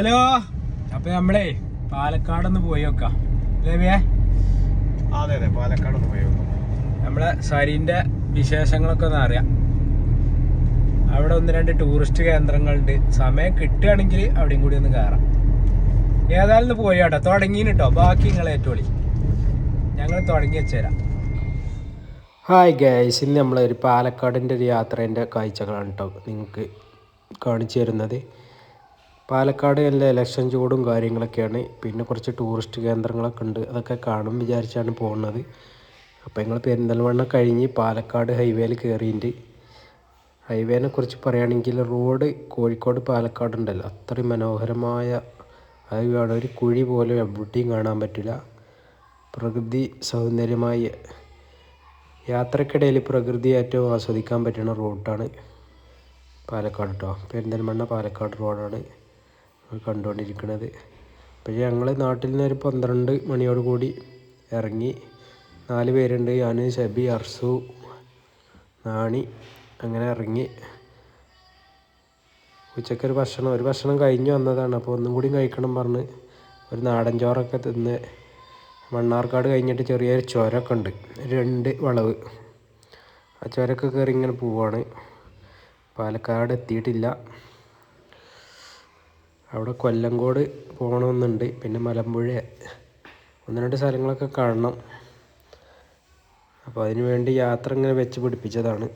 Hello. അപ്പൊ പാലക്കാട് ഒന്ന് പോയി നോക്കാം. ലേവിയെ അതെ അതെ പാലക്കാട് ഒന്ന് പോയി നോക്കാം. നമ്മളെ സരീന്റെ വിശേഷങ്ങളൊക്കെ ഒന്ന് അറിയാം. അവിടെ ഒന്ന് രണ്ട് ടൂറിസ്റ്റ് കേന്ദ്രങ്ങളുണ്ട്. സമയം കിട്ടുകയാണെങ്കിൽ അവിടെയും കൂടി ഒന്ന് കയറാം. ഏതായാലും പോയി കേട്ടോ. തുടങ്ങിന് കേട്ടോ ബാക്കി നിങ്ങൾ ഏറ്റോളി ഞങ്ങൾ തുടങ്ങി വെച്ചുതരാം. ഹായ് ഗൈസ് ഇന്ന് നമ്മളൊരു പാലക്കാടിന്റെ ഒരു യാത്രേന്റെ കാഴ്ചകളാണ് കേട്ടോ നിങ്ങൾക്ക് കാണിച്ചു തരുന്നത്. പാലക്കാട് നല്ല ഇലക്ഷൻ ചൂടും കാര്യങ്ങളൊക്കെയാണ്. പിന്നെ കുറച്ച് ടൂറിസ്റ്റ് കേന്ദ്രങ്ങളൊക്കെ ഉണ്ട്. അതൊക്കെ കാണും വിചാരിച്ചാണ് പോകുന്നത്. അപ്പോൾ ഞങ്ങൾ പെരിന്തൽമണ്ണ കഴിഞ്ഞ് പാലക്കാട് ഹൈവേയിൽ കയറിയിട്ടുണ്ട് ഹൈവേനെ കുറിച്ച് പറയുകയാണെങ്കിൽ റോഡ് കോഴിക്കോട് പാലക്കാട് ഉണ്ടല്ലോ. അത്രയും മനോഹരമായ ഹൈവേ ഒരു കുഴി പോലും എവിടെയും കാണാൻ പറ്റില്ല. പ്രകൃതി സൗന്ദര്യമായ യാത്രക്കിടയിൽ പ്രകൃതി ഏറ്റവും ആസ്വദിക്കാൻ പറ്റുന്ന റൂട്ടാണ് പാലക്കാട് കേട്ടോ പെരിന്തൽമണ്ണ പാലക്കാട് റോഡാണ് കണ്ടുകൊണ്ടിരിക്കുന്നത് പക്ഷേ ഞങ്ങൾ നാട്ടിൽ നിന്ന് ഒരു പന്ത്രണ്ട് മണിയോട് കൂടി ഇറങ്ങി നാല് പേരുണ്ട്. ഞാൻ ഷബി അർസു നാണി അങ്ങനെ ഇറങ്ങി. ഉച്ചക്കൊരു ഭക്ഷണം ഒരു ഭക്ഷണം കഴിഞ്ഞ് വന്നതാണ്. അപ്പോൾ ഒന്നും കൂടി കഴിക്കണം പറഞ്ഞ് ഒരു നാടൻ ചോറൊക്കെ തിന്ന് മണ്ണാർക്കാട് കഴിഞ്ഞിട്ട് ചെറിയൊരു ചുരമൊക്കെ ഉണ്ട്. രണ്ട് വളവ്. ആ ചുരമൊക്കെ കയറി ഇങ്ങനെ പോവാണ്. പാലക്കാട് എത്തിയിട്ടില്ല. അവിടെ കൊല്ലങ്കോട് പോകണമെന്നുണ്ട്. പിന്നെ മലമ്പുഴ. ഒന്ന് രണ്ട് സ്ഥലങ്ങളൊക്കെ കാണണം. അപ്പോൾ അതിന് വേണ്ടി യാത്ര ഇങ്ങനെ വെച്ച് പിടിപ്പിച്ചതാണ്.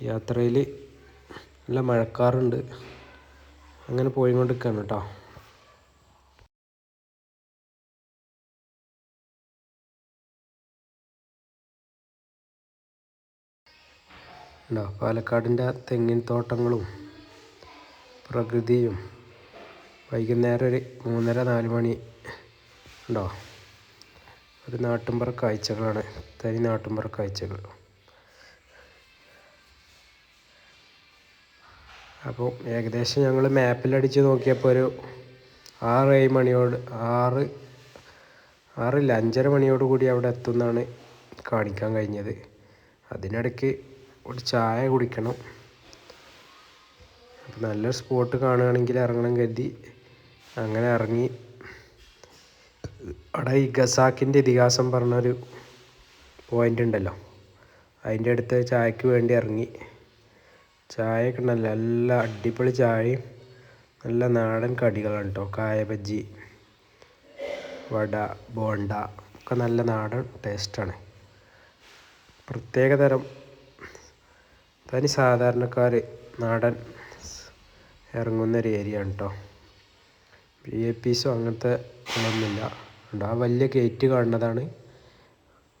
യാത്രയിൽ നല്ല മഴക്കാറുണ്ട്. അങ്ങനെ പോയിക്കൊണ്ടിരിക്കുകയാണ് കേട്ടോ. ഉണ്ടോ? പാലക്കാടിന്റെ തെങ്ങിൻ തോട്ടങ്ങളും പ്രകൃതിയും. വൈകുന്നേരം ഒരു മൂന്നര നാല് മണി ഉണ്ടോ? ഒരു നാട്ടുമ്പുറ കാഴ്ചകളാണ്. തനി നാട്ടുമ്പുറ കാഴ്ചകൾ. അപ്പോൾ ഏകദേശം ഞങ്ങൾ മാപ്പിലടിച്ച് നോക്കിയപ്പോൾ ഒരു ആറ് ഏഴ് മണിയോട് ആറ് ആറില്ല അഞ്ചര മണിയോട് കൂടി അവിടെ എത്തുമെന്നാണ് കാണിക്കാൻ കഴിഞ്ഞത്. അതിനിടയ്ക്ക് ഒരു ചായ കുടിക്കണം. അപ്പോൾ നല്ലൊരു സ്പോട്ട് കാണുകയാണെങ്കിൽ ഇറങ്ങണം കരുതി. അങ്ങനെ ഇറങ്ങി. അവിടെ ഈ ഗസാക്കിന്റെ ഇതിഹാസം പറഞ്ഞൊരു പോയിന്റ് ഉണ്ടല്ലോ. അതിന്റെ അടുത്ത് ചായക്ക് വേണ്ടി ഇറങ്ങി. ചായയൊക്കെ ഉണ്ടല്ലോ നല്ല അടിപൊളി ചായയും നല്ല നാടൻ കടികളാണ് കേട്ടോ കായബജ്ജി വട ബോണ്ട ഒക്കെ നല്ല നാടൻ ടേസ്റ്റാണ് പ്രത്യേകതരം തനി സാധാരണക്കാർ നാടൻ ഇറങ്ങുന്ന ഒരു ഏരിയ ആണ് കേട്ടോ വി ഐ പീസോ അങ്ങനത്തെ ഒന്നുമില്ല ഉണ്ട് ആ വലിയ ഗേറ്റ് കാണുന്നതാണ്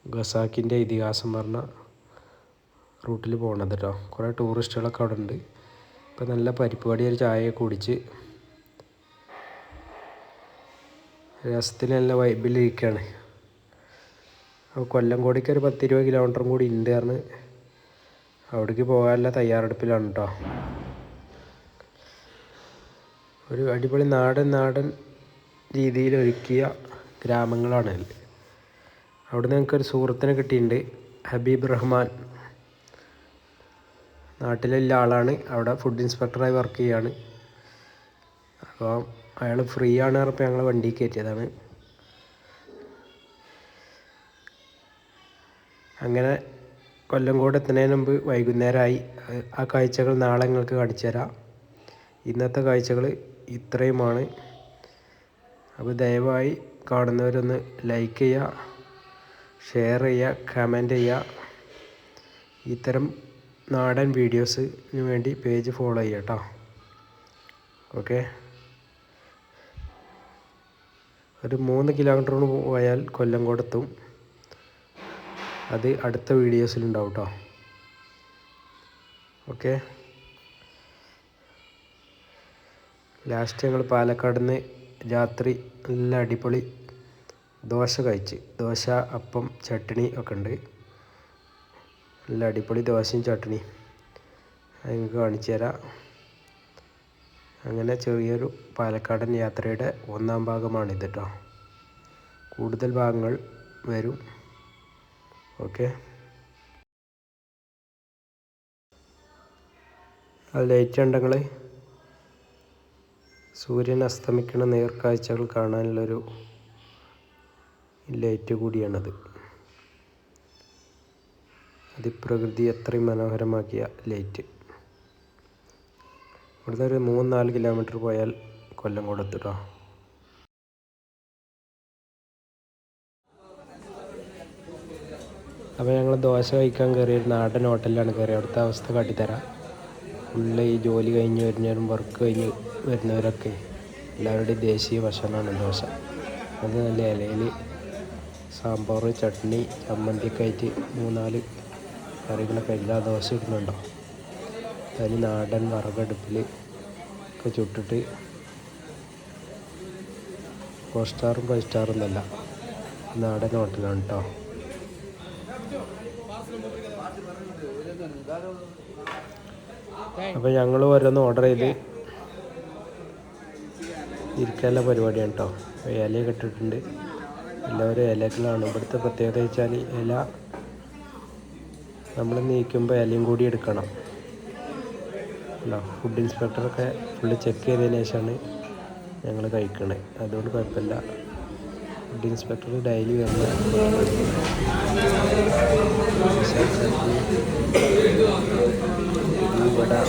ഖസാക്കിന്റെ ഇതിഹാസം പറഞ്ഞ റൂട്ടിൽ പോകണത് കേട്ടോ കുറേ ടൂറിസ്റ്റുകളൊക്കെ അവിടെ ഉണ്ട്. ഇപ്പം നല്ല പരിപ്പ് വടി ഒരു ചായയൊക്കെ കുടിച്ച് രസത്തിൽ നല്ല വൈബിലിരിക്കുകയാണ് അപ്പോൾ കൊല്ലംകോടിക്ക് ഒരു പത്തിരുപത് കിലോമീറ്ററും കൂടി ഉണ്ട് പറഞ്ഞ് അവിടേക്ക് പോകാനുള്ള തയ്യാറെടുപ്പിലാണ് കേട്ടോ ഒരു അടിപൊളി നാടൻ നാടൻ രീതിയിൽ ഒരുക്കിയ ഗ്രാമങ്ങളാണ് അവിടെ ഞങ്ങൾക്കൊരു സുഹൃത്തിനെ കിട്ടിയിട്ടുണ്ട് ഹബീബ് റഹ്മാൻ. നാട്ടിലുള്ള ആളാണ് അവിടെ ഫുഡ് ഇൻസ്പെക്ടറായി വർക്ക് ചെയ്യാണ്. അപ്പോൾ അയാൾ ഫ്രീ ആണ് പറഞ്ഞപ്പോൾ ഞങ്ങൾ വണ്ടി കയറ്റിയതാണ്. അങ്ങനെ കൊല്ലംകോട് എത്തുന്നതിന് മുമ്പ് വൈകുന്നേരമായി. ആ കാഴ്ചകൾ നാളെ നിങ്ങൾക്ക് കാണിച്ചു തരാം ഇന്നത്തെ കാഴ്ചകൾ ഇത്രയുമാണ്. അപ്പോൾ ദയവായി കാണുന്നവരൊന്ന് ലൈക്ക് ചെയ്യുക ഷെയർ ചെയ്യുക കമന്റ് ചെയ്യുക ഇത്തരം നാടൻ വീഡിയോസിന് വേണ്ടി പേജ് ഫോളോ ചെയ്യുക കേട്ടോ ഓക്കെ ഒരു മൂന്ന് കിലോമീറ്റർ പോയാൽ കൊല്ലംകോടെത്തും അത് അടുത്ത വീഡിയോസിലുണ്ടാവും കേട്ടോ ഓക്കെ ലാസ്റ്റ് ഞങ്ങൾ പാലക്കാട് നിന്ന് രാത്രി നല്ല അടിപൊളി ദോശ കഴിച്ച്. ദോശ അപ്പം ചട്നി ഒക്കെ ഉണ്ട്. നല്ല അടിപൊളി ദോശയും ചട്നി അത് നിങ്ങൾക്ക് കാണിച്ചു അങ്ങനെ ചെറിയൊരു പാലക്കാടൻ യാത്രയുടെ ഒന്നാം ഭാഗമാണിത് കേട്ടോ കൂടുതൽ ഭാഗങ്ങൾ വരും. ഓക്കെ. അത് ലൈറ്റ് ഉണ്ടെങ്കിൽ സൂര്യൻ അസ്തമിക്കുന്ന നേർക്കാഴ്ചകൾ കാണാനുള്ളൊരു ലൈറ്റ് കൂടിയാണത്. അതിപ്രകൃതി അത്രയും മനോഹരമാക്കിയ ലൈറ്റ്. ഇവിടുന്ന് ഒരു മൂന്ന് നാല് കിലോമീറ്റർ പോയാൽ കൊല്ലം കൊടുത്തിട്ടോ അപ്പോൾ ഞങ്ങൾ ദോശ കഴിക്കാൻ കയറിയ നാടൻ ഹോട്ടലിലാണ് കയറിയത് അവിടുത്തെ അവസ്ഥ കാട്ടിത്തരാം. ഫുള്ള് ഈ ജോലി കഴിഞ്ഞ് വരുന്നവരും വർക്ക് കഴിഞ്ഞ് വരുന്നവരൊക്കെ എല്ലാവരുടെയും ദേശീയ ഭക്ഷണമാണ് ദോശ. അത് നല്ല ഇലയിൽ സാമ്പാർ ചട്നി ചമ്മന്തിയൊക്കെ ആയിട്ട് മൂന്നാൽ കറികളൊക്കെ എല്ലാ ദോശ ഇടുന്നുണ്ടോ? അതിന് നാടൻ വറകടുപ്പിൽ ഒക്കെ ചുട്ടിട്ട് ഫോർ സ്റ്റാറും ഫൈവ് സ്റ്റാറും എന്നല്ല നാടൻ ഹോട്ടലാണ് കേട്ടോ അപ്പോൾ ഞങ്ങൾ ഓരോന്ന് ഓർഡർ ചെയ്ത് ഇരിക്കാനുള്ള പരിപാടിയാണ് കേട്ടോ ഇലയൊക്കെ കെട്ടിട്ടുണ്ട് എല്ലാവരും ഇലകളാണ്. ഇവിടുത്തെ പ്രത്യേകത വെച്ചാൽ ഇല നമ്മൾ നീക്കുമ്പോൾ ഇലയും കൂടി എടുക്കണം. അല്ലോ ഫുഡ് ഇൻസ്പെക്ടറൊക്കെ ഫുള്ള് ചെക്ക് ചെയ്തതിന് ശേഷമാണ് ഞങ്ങൾ കഴിക്കണേ. അതുകൊണ്ട് കുഴപ്പമില്ല. ഫുഡ് ഇൻസ്പെക്ടർ ഡെയിലി വരുന്ന ഇവിടെ